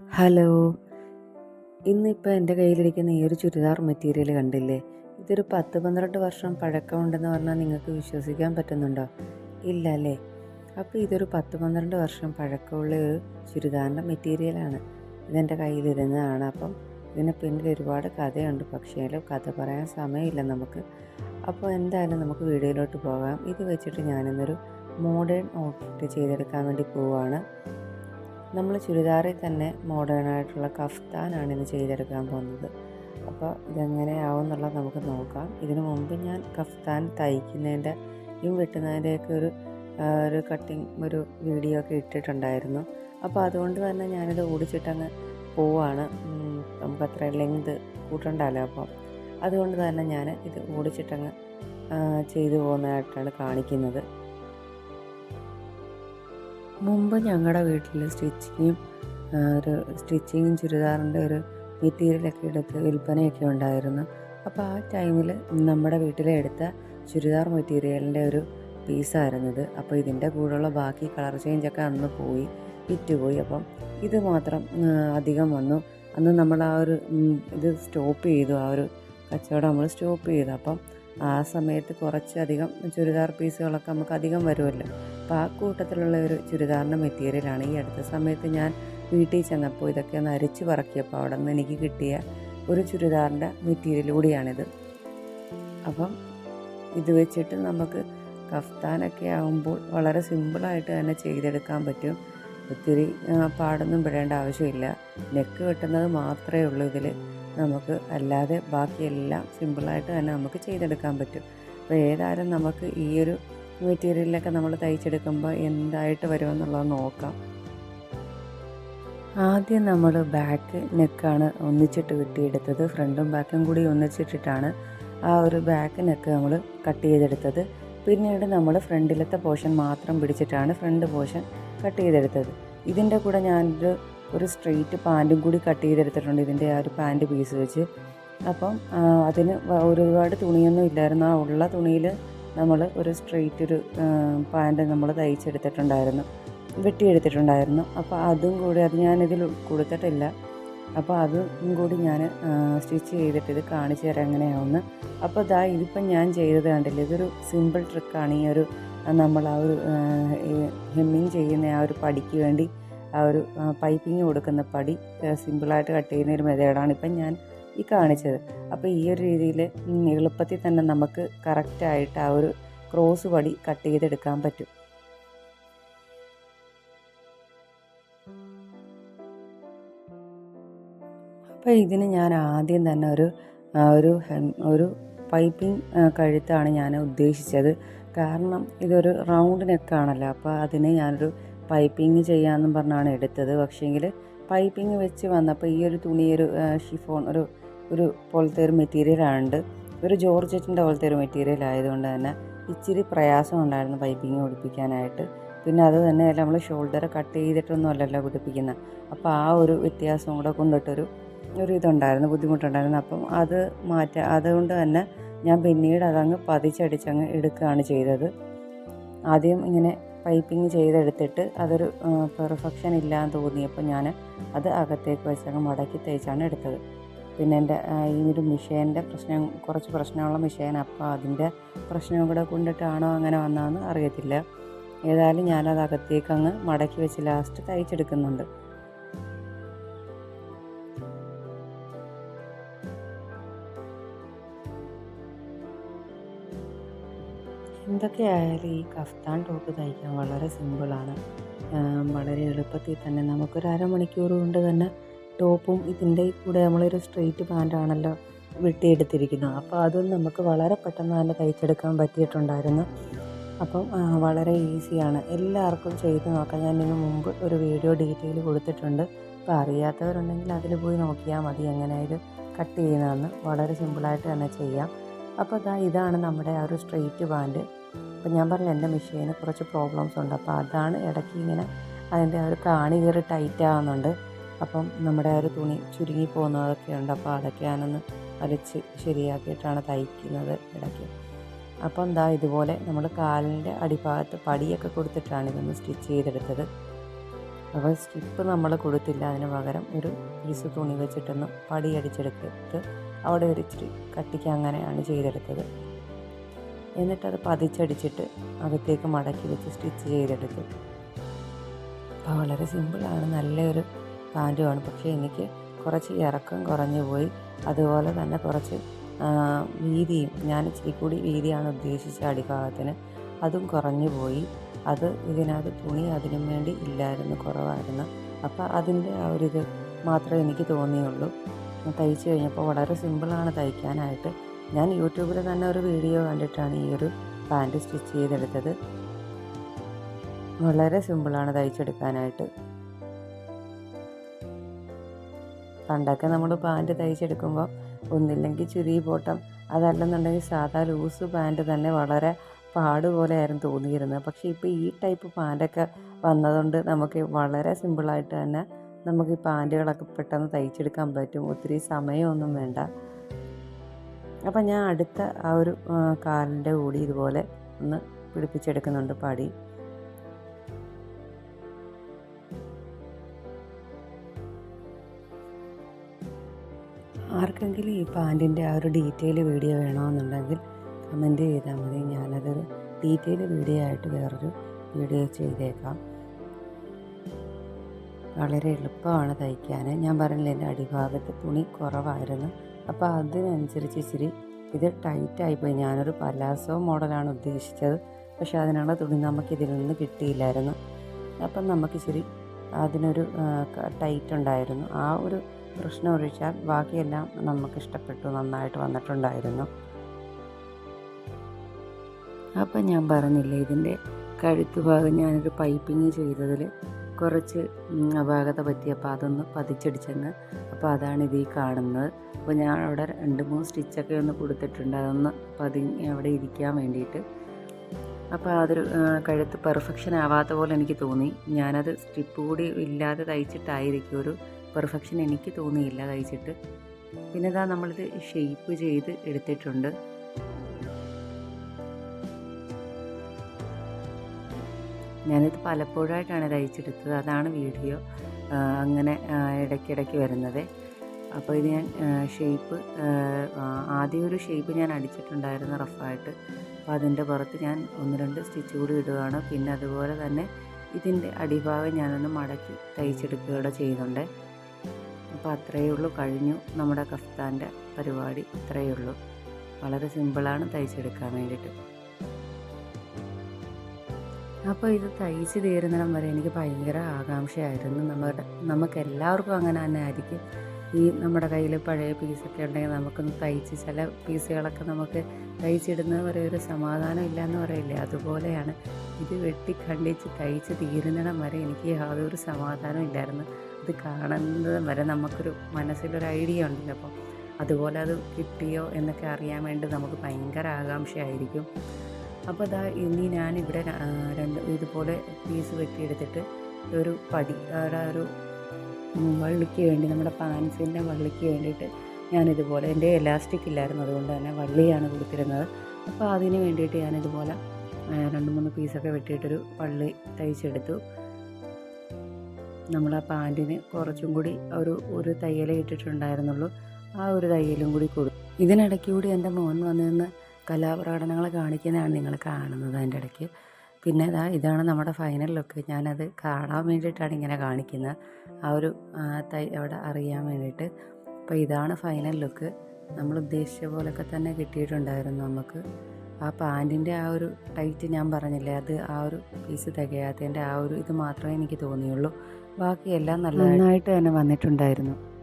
Hello. ഇന്നിപ്പോൾ എന്റെ കയ്യിലിരിക്കുന്ന ഈ ഒരു ചുരിദാർ മെറ്റീരിയൽ കണ്ടില്ലേ? ഇതൊരു പത്ത് പന്ത്രണ്ട് വർഷം പഴക്കമുണ്ടെന്ന് പറഞ്ഞാൽ നിങ്ങൾക്ക് വിശ്വസിക്കാൻ പറ്റുന്നുണ്ടോ? ഇല്ല അല്ലേ അപ്പോൾ ഇതൊരു പത്ത് പന്ത്രണ്ട് വർഷം പഴക്കമുള്ള ചുരിദാറിന്റെ മെറ്റീരിയലാണ്. ഇതെന്റെ കയ്യിലിരുന്നതാണ്. അപ്പം ഇതിന് പിന്നിൽ ഒരുപാട് കഥയുണ്ട്. പക്ഷേ കഥ പറയാൻ സമയമില്ല നമുക്ക്. അപ്പോൾ എന്തായാലും നമുക്ക് വീഡിയോയിലോട്ട് പോകാം. ഇത് വെച്ചിട്ട് ഞാനിന്നൊരു മോഡേൺ ഔട്ട്ഫിറ്റ് ചെയ്തെടുക്കാൻ വേണ്ടി പോവുകയാണ് നമ്മൾ ചുരിദാറിൽ തന്നെ മോഡേൺ ആയിട്ടുള്ള കഫ്താനാണ് ഇന്ന് ചെയ്തെടുക്കാൻ പോകുന്നത്. അപ്പോൾ ഇതെങ്ങനെയാവും എന്നുള്ളത് നമുക്ക് നോക്കാം. ഇതിനു മുമ്പ് ഞാൻ കഫ്താൻ തയ്ക്കുന്നതിന്റെ ഈ വെട്ടുന്നതിന്റെയൊക്കെ ഒരു ഒരു കട്ടിങ് ഒരു വീഡിയോ ഒക്കെ ഇട്ടിട്ടുണ്ടായിരുന്നു. അപ്പോൾ അതുകൊണ്ട് തന്നെ ഞാനിത് ഓടിച്ചിട്ടങ്ങ് പോവാണ്. നമുക്ക് അത്ര ലെങ്ത് കൂട്ടണ്ടല്ലോ അപ്പോൾ. അതുകൊണ്ട് തന്നെ ഞാൻ ഇത് ഓടിച്ചിട്ടങ്ങ് ചെയ്തു പോകുന്നതായിട്ടാണ് കാണിക്കുന്നത്. മുമ്പ് ഞങ്ങളുടെ വീട്ടിൽ സ്റ്റിച്ചിങ്ങും ഒരു സ്റ്റിച്ചിങ്ങും ചുരിദാറിന്റെ ഒരു മെറ്റീരിയലൊക്കെ എടുത്ത് വിൽപ്പനയൊക്കെ ഉണ്ടായിരുന്നു. അപ്പോൾ ആ ടൈമിൽ നമ്മുടെ വീട്ടിലെ എടുത്ത ചുരിദാർ മെറ്റീരിയലിന്റെ ഒരു പീസായിരുന്നത് അപ്പോൾ ഇതിന്റെ കൂടെയുള്ള ബാക്കി കളർ ചേഞ്ചൊക്കെ അന്ന് പോയി വിറ്റുപോയി. അപ്പം ഇത് മാത്രം അധികം വന്നു. അന്ന് നമ്മൾ ആ ഒരു ഇത് സ്റ്റോപ്പ് ചെയ്തു. ആ ഒരു കച്ചവടം നമ്മൾ സ്റ്റോപ്പ് ചെയ്തു. അപ്പം ആ സമയത്ത് കുറച്ചധികം ചുരിദാർ പീസുകളൊക്കെ നമുക്ക് അധികം വരുമല്ലോ. അപ്പോൾ ആ കൂട്ടത്തിലുള്ള ഒരു ചുരിദാറിന്റെ മെറ്റീരിയലാണ് ഈ അടുത്ത സമയത്ത് ഞാൻ വീട്ടിൽ ചെന്നപ്പോൾ ഇതൊക്കെ ഒന്ന് അരിച്ച് പറക്കിയപ്പോൾ അവിടെ നിന്ന് എനിക്ക് കിട്ടിയ ഒരു ചുരിദാറിന്റെ മെറ്റീരിയൽ കൂടിയാണിത്. അപ്പം ഇത് വെച്ചിട്ട് നമുക്ക് കഫ്താനൊക്കെ ആകുമ്പോൾ വളരെ സിമ്പിളായിട്ട് തന്നെ ചെയ്തെടുക്കാൻ പറ്റും. ഒത്തിരി പാടൊന്നും പെടേണ്ട ആവശ്യമില്ല. നെക്ക് വെട്ടുന്നത് മാത്രമേ ഉള്ളൂ ഇതിൽ നമുക്ക് അല്ലാതെ ബാക്കിയെല്ലാം സിമ്പിളായിട്ട് തന്നെ നമുക്ക് ചെയ്തെടുക്കാൻ പറ്റും. അപ്പോൾ ഏതായാലും നമുക്ക് ഈ ഒരു മെറ്റീരിയലൊക്കെ നമ്മൾ തയ്ച്ചെടുക്കുമ്പോൾ എന്തായിട്ട് വരുമെന്നുള്ളത് നോക്കാം. ആദ്യം നമ്മൾ ബാക്ക് നെക്കാണ് ഒന്നിച്ചിട്ട് വെട്ടിയെടുത്തത്. ഫ്രണ്ടും ബാക്കും കൂടി ഒന്നിച്ചിട്ടിട്ടാണ് ആ ഒരു ബാക്ക് നെക്ക് നമ്മൾ കട്ട് ചെയ്തെടുത്തത്. പിന്നീട് നമ്മൾ ഫ്രണ്ടിലത്തെ പോർഷൻ മാത്രം പിടിച്ചിട്ടാണ് ഫ്രണ്ട് പോർഷൻ കട്ട് ചെയ്തെടുത്തത്. ഇതിന്റെ കൂടെ ഞാനൊരു ഒരു സ്ട്രെയിറ്റ് പാന്റും കൂടി കട്ട് ചെയ്തെടുത്തിട്ടുണ്ട് ഇതിന്റെ ആ ഒരു പാന്റ് പീസ് വെച്ച്. അപ്പം അതിന് ഒരുപാട് തുണിയൊന്നും ഇല്ലായിരുന്നു. ആ ഉള്ള തുണിയിൽ നമ്മൾ ഒരു സ്ട്രെയിറ്റ് ഒരു പാന്റ് നമ്മൾ തയ്ച്ചെടുത്തിട്ടുണ്ടായിരുന്നു. വെട്ടിയെടുത്തിട്ടുണ്ടായിരുന്നു. അപ്പോൾ അതും കൂടി അത് ഞാനിതിൽ കൊടുത്തിട്ടില്ല അപ്പോൾ അതും കൂടി ഞാൻ സ്റ്റിച്ച് ചെയ്തിട്ട് ഇത് കാണിച്ചു തരാം എങ്ങനെയാവുമെന്ന്. അപ്പോൾ ഇതാ ഇതിപ്പം ഞാൻ ചെയ്തത് കണ്ടില്ല? ഇതൊരു സിമ്പിൾ ട്രിക്കാണ് ഈ ഒരു നമ്മൾ ആ ഒരു ഹെമ്മിങ് ചെയ്യുന്ന ആ ഒരു പടിക്ക് വേണ്ടി ആ ഒരു പൈപ്പിങ് കൊടുക്കുന്ന പടി സിമ്പിളായിട്ട് കട്ട് ചെയ്യുന്ന ഒരു മെതേഡാണ് ഇപ്പം ഞാൻ ഈ കാണിച്ചത്. അപ്പോൾ ഈ ഒരു രീതിയിൽ എളുപ്പത്തിൽ തന്നെ നമുക്ക് കറക്റ്റായിട്ട് ആ ഒരു ക്രോസ് പടി കട്ട് ചെയ്തെടുക്കാൻ പറ്റും. അപ്പോൾ ഇതിന് ഞാൻ ആദ്യം തന്നെ ഒരു ഒരു ഒരു പൈപ്പിംഗ് കഴുത്താണ് ഞാൻ ഉദ്ദേശിച്ചത്. കാരണം ഇതൊരു റൗണ്ട് നെക്കാണല്ലോ അപ്പോൾ അതിന് ഞാനൊരു പൈപ്പിംഗ് ചെയ്യാമെന്നും പറഞ്ഞാണ് എടുത്തത്. പക്ഷേങ്കിൽ പൈപ്പിംഗ് വെച്ച് വന്നപ്പോൾ ഈ ഒരു തുണി ഒരു ഷിഫോൺ ഒരു ഒരു പോലത്തെ ഒരു മെറ്റീരിയലാണ് ഒരു ജോർജറ്റിന്റെ പോലത്തെ ഒരു മെറ്റീരിയൽ ആയതുകൊണ്ട് തന്നെ ഇച്ചിരി പ്രയാസം ഉണ്ടായിരുന്നു പൈപ്പിംഗ് പിടിപ്പിക്കാനായിട്ട്. പിന്നെ അത് തന്നെയല്ല നമ്മൾ ഷോൾഡർ കട്ട് ചെയ്തിട്ടൊന്നും അല്ലല്ലോ പിടിപ്പിക്കുന്നത് അപ്പോൾ ആ ഒരു വ്യത്യാസം കൂടെ കൊണ്ടിട്ടൊരു ഒരു ഇതുണ്ടായിരുന്നു ബുദ്ധിമുട്ടുണ്ടായിരുന്നു. അപ്പം അത് മാറ്റ അതുകൊണ്ട് തന്നെ ഞാൻ പിന്നീട് അതങ്ങ് പതിച്ചടിച്ചങ്ങ് എടുക്കുകയാണ് ചെയ്തത്. ആദ്യം ഇങ്ങനെ പൈപ്പിംഗ് ചെയ്തെടുത്തിട്ട് അതൊരു പെർഫെക്ഷൻ ഇല്ല ഇല്ലാന്ന് തോന്നിയപ്പോൾ ഞാൻ അത് അകത്തേക്ക് വെച്ചങ്ങ് മടക്കി തേച്ചാണ് എടുത്തത്. പിന്നെ എന്റെ ഈ ഒരു മിഷേന്റെ പ്രശ്നം കുറച്ച് പ്രശ്നമുള്ള മിഷേൻ അപ്പോൾ അതിന്റെ പ്രശ്നം കൂടെ കൊണ്ടിട്ടാണോ അങ്ങനെ വന്നതെന്ന് അറിയത്തില്ല. ഏതായാലും ഞാനത് അകത്തേക്ക് അങ്ങ് മടക്കി വെച്ച് ലാസ്റ്റ് തയ്ച്ചെടുക്കുന്നുണ്ട്. എന്തൊക്കെയായാലും ഈ കഫ്താൻ ടോപ്പ് തയ്ക്കാൻ വളരെ സിമ്പിളാണ്. വളരെ എളുപ്പത്തിൽ തന്നെ നമുക്കൊരു അരമണിക്കൂർ കൊണ്ട് തന്നെ ടോപ്പും ഇതിന്റെ കൂടെ നമ്മളൊരു സ്ട്രെയിറ്റ് പാന്റാണല്ലോ വെട്ടിയെടുത്തിരിക്കുന്നത്. അപ്പോൾ അതും നമുക്ക് വളരെ പെട്ടെന്ന് തന്നെ തയ്ച്ചെടുക്കാൻ പറ്റിയിട്ടുണ്ടായിരുന്നു. അപ്പം വളരെ ഈസിയാണ്. എല്ലാവർക്കും ചെയ്ത് നോക്കാം. ഞാൻ ഇതിന് മുമ്പ് ഒരു വീഡിയോ ഡീറ്റെയിൽ കൊടുത്തിട്ടുണ്ട്. അപ്പോൾ അറിയാത്തവരുണ്ടെങ്കിൽ അതിൽ പോയി നോക്കിയാൽ മതി. എങ്ങനെ ഇത് കട്ട് ചെയ്യുന്നതെന്ന് വളരെ സിമ്പിളായിട്ട് തന്നെ ചെയ്യാം. അപ്പോൾ ഇതാ ഇതാണ് നമ്മുടെ ആ ഒരു സ്ട്രെയിറ്റ് പാന്റ് അപ്പോൾ ഞാൻ പറഞ്ഞു എന്റെ മെഷീന് കുറച്ച് പ്രോബ്ലംസ് ഉണ്ട്. അപ്പോൾ അതാണ് ഇടയ്ക്ക് ഇങ്ങനെ അതിന്റെ ആ ഒരു കാണി കയറി ടൈറ്റ് ആവുന്നുണ്ട്. അപ്പം നമ്മുടെ ആ ഒരു തുണി ചുരുങ്ങി പോകുന്നതൊക്കെ ഉണ്ട്. അപ്പോൾ അതൊക്കെ ഞാനൊന്ന് വലിച്ച് ശരിയാക്കിയിട്ടാണ് തയ്ക്കുന്നത് ഇടയ്ക്ക്. അപ്പോൾ എന്താ ഇതുപോലെ നമ്മൾ കാലിന്റെ അടിഭാഗത്ത് പടിയൊക്കെ കൊടുത്തിട്ടാണ് ഇതൊന്ന് സ്റ്റിച്ച് ചെയ്തെടുത്തത്. അപ്പോൾ സ്റ്റിപ്പ് നമ്മൾ കൊടുത്തില്ല. അതിന് പകരം ഒരു പീസ് തുണി വെച്ചിട്ടൊന്ന് പടി അടിച്ചെടുത്തിട്ട് അവിടെ ഒരു ഇച്ചിരി കട്ടിക്ക് അങ്ങനെയാണ് ചെയ്തെടുത്തത്. എന്നിട്ടത് പതിച്ചടിച്ചിട്ട് അകത്തേക്ക് മടക്കി വെച്ച് സ്റ്റിച്ച് ചെയ്തെടുത്തു. അപ്പോൾ വളരെ സിമ്പിളാണ് നല്ലൊരു പാന്റുമാണ്. പക്ഷേ എനിക്ക് കുറച്ച് ഇറക്കം കുറഞ്ഞു പോയി. അതുപോലെ തന്നെ കുറച്ച് വീതിയും ഞാൻ ഇച്ചിരി കൂടി വീതിയാണ് ഉദ്ദേശിച്ച അടിഭാഗത്തിന്. അതും കുറഞ്ഞു പോയി. അത് ഇതിനകത്ത് തുണി അതിനും വേണ്ടി ഇല്ലായിരുന്നു കുറവായിരുന്നു. അപ്പോൾ അതിന്റെ ആ ഒരു ഇത് മാത്രമേ എനിക്ക് തോന്നിയുള്ളൂ. തയ്ച്ച് കഴിഞ്ഞപ്പോൾ വളരെ സിമ്പിളാണ് തയ്ക്കാനായിട്ട്. ഞാൻ യൂട്യൂബിൽ തന്നെ ഒരു വീഡിയോ കണ്ടിട്ടാണ് ഈ ഒരു പാന്റ് സ്റ്റിച്ച് ചെയ്തെടുത്തത്. വളരെ സിമ്പിളാണ് തയ്ച്ചെടുക്കാനായിട്ട്. പണ്ടൊക്കെ നമ്മൾ പാന്റ് തയ്ച്ചെടുക്കുമ്പോൾ ഒന്നില്ലെങ്കിൽ ചുരി പോട്ടം അതല്ലെന്നുണ്ടെങ്കിൽ സാധാ ലൂസ് പാന്റ് തന്നെ വളരെ പാടുപോലെയായിരുന്നു തോന്നിയിരുന്നത്. പക്ഷേ ഇപ്പോൾ ഈ ടൈപ്പ് പാന്റൊക്കെ വന്നതുകൊണ്ട് നമുക്ക് വളരെ സിമ്പിളായിട്ട് തന്നെ നമുക്ക് ഈ പാന്റുകളൊക്കെ പെട്ടെന്ന് തയ്ച്ചെടുക്കാൻ പറ്റും. ഒത്തിരി സമയമൊന്നും വേണ്ട. അപ്പം ഞാൻ അടുത്ത ആ ഒരു കാലിന്റെ കൂടി ഇതുപോലെ ഒന്ന് പിടിപ്പിച്ചെടുക്കുന്നുണ്ട് പടി. ആർക്കെങ്കിലും ഈ പാന്റിന്റെ ആ ഒരു ഡീറ്റെയിൽ വീഡിയോ വേണമെന്നുണ്ടെങ്കിൽ കമന്റ് ചെയ്താൽ മതി. ഞാനതൊരു ഡീറ്റെയിൽ വീഡിയോ ആയിട്ട് വേറൊരു വീഡിയോ ചെയ്തേക്കാം. വളരെ എളുപ്പമാണ് തയ്ക്കാൻ. ഞാൻ പറഞ്ഞില്ല എന്റെ അടിഭാഗത്ത് തുണി കുറവായിരുന്നു. അപ്പോൾ അതിനനുസരിച്ച് ഇച്ചിരി ഇത് ടൈറ്റായിപ്പോയി ഞാനൊരു പലാസോ മോഡലാണ് ഉദ്ദേശിച്ചത്. പക്ഷേ അതിനുള്ള തുണി നമുക്കിതിൽ നിന്ന് കിട്ടിയില്ലായിരുന്നു. അപ്പം നമുക്കിച്ചിരി അതിനൊരു ടൈറ്റ് ഉണ്ടായിരുന്നു. ആ ഒരു പ്രശ്നം ഒഴിച്ചാൽ ബാക്കിയെല്ലാം നമുക്ക് ഇഷ്ടപ്പെട്ടു നന്നായിട്ട് വന്നിട്ടുണ്ടായിരുന്നു. അപ്പം ഞാൻ പറഞ്ഞില്ലേ ഇതിന്റെ കഴുത്ത് ഭാഗം ഞാനൊരു പൈപ്പിങ് ചെയ്തതിൽ കുറച്ച് അപാകത അപാകത പറ്റിയപ്പോൾ അതൊന്ന് പതിച്ചടിച്ചങ്ങ് അപ്പോൾ അതാണ് ഇതിൽ കാണുന്നത്. അപ്പോൾ ഞാൻ അവിടെ രണ്ട് മൂന്ന് സ്റ്റിച്ചൊക്കെ ഒന്ന് കൊടുത്തിട്ടുണ്ട്. അതൊന്ന് പതി അവിടെ ഇരിക്കാൻ വേണ്ടിയിട്ട്. അപ്പോൾ അതൊരു കഴുത്ത് പെർഫെക്ഷൻ ആവാത്ത പോലെ എനിക്ക് തോന്നി. ഞാനത് സ്റ്റിപ്പ് കൂടി ഇല്ലാതെ തയ്ച്ചിട്ടായിരിക്കും. ഒരു പെർഫെക്ഷൻ എനിക്ക് തോന്നിയില്ല തയ്ച്ചിട്ട്. പിന്നെ ഇതാ നമ്മളിത് ഷെയ്പ്പ് ചെയ്ത് എടുത്തിട്ടുണ്ട്. ഞാനിത് പലപ്പോഴായിട്ടാണ് തയ്ച്ചെടുത്തത് അതാണ് വീഡിയോ അങ്ങനെ ഇടയ്ക്കിടയ്ക്ക് വരുന്നത്. അപ്പോൾ ഇത് ഞാൻ ഷേപ്പ് ആദ്യം ഒരു ഷേപ്പ് ഞാൻ അടിച്ചിട്ടുണ്ടായിരുന്നു റഫായിട്ട്. അപ്പോൾ അതിന്റെ പുറത്ത് ഞാൻ ഒന്ന് രണ്ട് സ്റ്റിച്ച് കൂടി ഇടുകയാണ്. പിന്നെ അതുപോലെ തന്നെ ഇതിന്റെ അടിഭാഗം ഞാനൊന്ന് മടക്കി തയ്ച്ചെടുക്കുകയോടെ ചെയ്യുന്നുണ്ട് അപ്പോൾ അത്രയേ ഉള്ളൂ. കഴിഞ്ഞു നമ്മുടെ കഫ്താന്റെ പരിപാടി. ഇത്രയേ ഉള്ളൂ. വളരെ സിമ്പിളാണ് തയ്ച്ചെടുക്കാൻ വേണ്ടിയിട്ട്. അപ്പോൾ ഇത് തയ്ച്ച് തീരുന്നിടം വരെ എനിക്ക് ഭയങ്കര ആകാംക്ഷയായിരുന്നു. നമ്മുടെ നമുക്കെല്ലാവർക്കും അങ്ങനെ തന്നെ ആയിരിക്കും. ഈ നമ്മുടെ കയ്യിൽ പഴയ പീസൊക്കെ ഉണ്ടെങ്കിൽ നമുക്കൊന്ന് തയ്ച്ച് ചില പീസുകളൊക്കെ നമുക്ക് തയ്ച്ചിടുന്നത് വരെ ഒരു സമാധാനം ഇല്ലയെന്ന് പറയില്ലേ? അതുപോലെയാണ് ഇത് വെട്ടി കണ്ടിച്ച് തയ്ച്ച് തീരുന്നിടം വരെ എനിക്ക് യാതൊരു സമാധാനം ഇല്ലായിരുന്നു. ഇത് കാണുന്നത് വരെ നമുക്കൊരു മനസ്സിലൊരു ഐഡിയ ഉണ്ടല്ലോ അപ്പം. അതുപോലെ അത് കിട്ടിയോ എന്നൊക്കെ അറിയാൻ വേണ്ടി നമുക്ക് ഭയങ്കര ആകാംക്ഷയായിരിക്കും. അപ്പോൾ ഇതാ ഇനി ഞാനിവിടെ ഇതുപോലെ പീസ് വെട്ടിയെടുത്തിട്ട് ഒരു പടി അവിടെ ഒരു വള്ളിക്ക് വേണ്ടി നമ്മുടെ പാൻസിന്റെ വള്ളിക്ക് വേണ്ടിയിട്ട് ഞാനിതുപോലെ എന്റെ എലാസ്റ്റിക് ഇല്ലായിരുന്നു അതുകൊണ്ട് തന്നെ വള്ളിയാണ് കൊടുത്തിരുന്നത്. അപ്പോൾ അതിന് വേണ്ടിയിട്ട് ഞാനിതുപോലെ രണ്ട് മൂന്ന് പീസൊക്കെ വെട്ടിയിട്ടൊരു വള്ളി തയ്ച്ചെടുത്തു. നമ്മൾ ആ പാന്റിന് കുറച്ചും കൂടി ഒരു ഒരു തയ്യലേ ഇട്ടിട്ടുണ്ടായിരുന്നുള്ളൂ. ആ ഒരു തയ്യലും കൂടി കൊടുത്തു ഇതിനിടയ്ക്ക് കൂടി എന്റെ മോൻ വന്നു നിന്ന് കലാപ്രകടനങ്ങൾ കാണിക്കുന്നതാണ് നിങ്ങൾ കാണുന്നത് അതിന്റെ ഇടയ്ക്ക്. പിന്നെ ഇതാ ഇതാണ് നമ്മുടെ ഫൈനൽ ലുക്ക് ഞാനത് കാണാൻ വേണ്ടിയിട്ടാണ് ഇങ്ങനെ കാണിക്കുന്നത്. ആ ഒരു തൈ അവിടെ അറിയാൻ വേണ്ടിയിട്ട്. അപ്പോൾ ഇതാണ് ഫൈനൽ ലുക്ക് നമ്മൾ ഉദ്ദേശിച്ച പോലൊക്കെ തന്നെ കിട്ടിയിട്ടുണ്ടായിരുന്നു നമുക്ക്. ആ പാന്റിന്റെ ആ ഒരു ടൈറ്റ് ഞാൻ പറഞ്ഞില്ലേ അത് ആ ഒരു പീസ് തികയാത്തതിന്റെ ആ ഒരു ഇത് മാത്രമേ എനിക്ക് തോന്നിയുള്ളൂ. ബാക്കിയെല്ലാം നല്ലതായിട്ട് തന്നെ വന്നിട്ടുണ്ടായിരുന്നു.